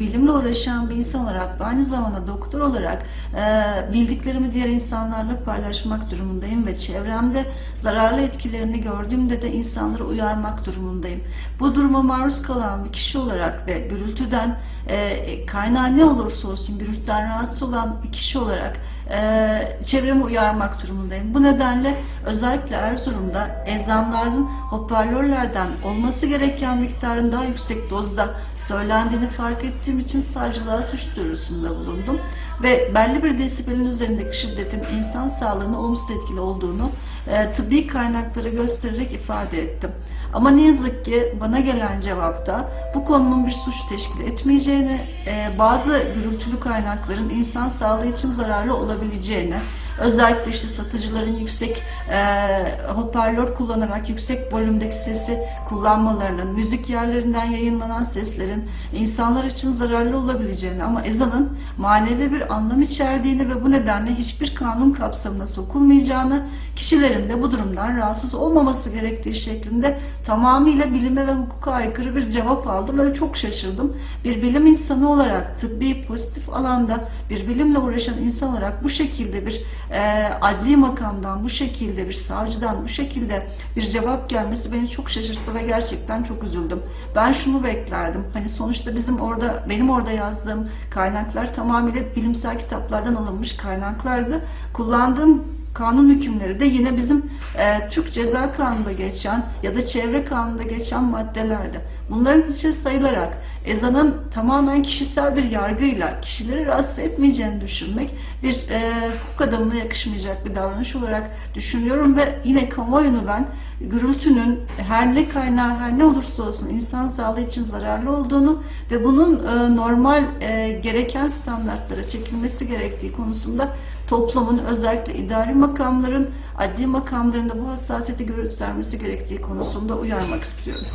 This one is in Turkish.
bilimle uğraşan bir insan olarak ve aynı zamanda doktor olarak e, bildiklerimi diğer insanlarla paylaşmak durumundayım ve çevremde zararlı etkilerini gördüğümde de insanları uyarmak durumundayım. Bu duruma maruz kalan bir kişi olarak ve gürültüden e, kaynağı ne olursa olsun gürültüden rahatsız olan bir kişi olarak e, çevremi uyarmak durumundayım. Bu nedenle özellikle Erzurum'da ezanların hoparlörlerden olması gereken miktarın daha yüksek dozda söylendiğini fark ettiğim için savcılığa suç duyurusunda bulundum. Ve belli bir desibelin üzerindeki şiddetin insan sağlığına olumsuz etkili olduğunu e, tıbbi kaynakları göstererek ifade ettim. Ama ne yazık ki bana gelen cevapta bu konunun bir suç teşkil etmeyeceğini, e, bazı gürültülü kaynakların insan sağlığı için zararlı olabileceğini, özellikle işte satıcıların yüksek e, hoparlör kullanarak yüksek volümdeki sesi kullanmalarının, müzik yerlerinden yayınlanan seslerin insanlar için zararlı olabileceğini ama ezanın manevi bir anlam içerdiğini ve bu nedenle hiçbir kanun kapsamına sokulmayacağını, kişilerin de bu durumdan rahatsız olmaması gerektiği şeklinde tamamıyla bilime ve hukuka aykırı bir cevap aldım ve çok şaşırdım. Bir bilim insanı olarak tıbbi pozitif alanda bir bilimle uğraşan insan olarak bu şekilde bir e, adli makamdan, bu şekilde bir savcıdan, bu şekilde bir cevap gelmesi beni çok şaşırttı ve gerçekten çok üzüldüm. Ben şunu beklerdim. Hani sonuçta bizim orada, benim orada yazdığım kaynaklar tamamıyla bilimsel kitaplardan alınmış kaynaklardı. Kullandığım kanun hükümleri de yine bizim e, Türk Ceza Kanunu'nda geçen ya da Çevre Kanunu'nda geçen maddelerdi. Bunların içine sayılarak ezanın tamamen kişisel bir yargıyla kişileri rahatsız etmeyeceğini düşünmek bir e, hukuk adamına yakışmayacak bir davranış olarak düşünüyorum ve yine kamuoyunu ben gürültünün her ne kaynağı her ne olursa olsun insan sağlığı için zararlı olduğunu ve bunun e, normal e, gereken standartlara çekilmesi gerektiği konusunda toplumun özellikle idari makamların adli kamuoylarında bu hassasiyeti göstermesi gerektiği konusunda uyarmak istiyorum.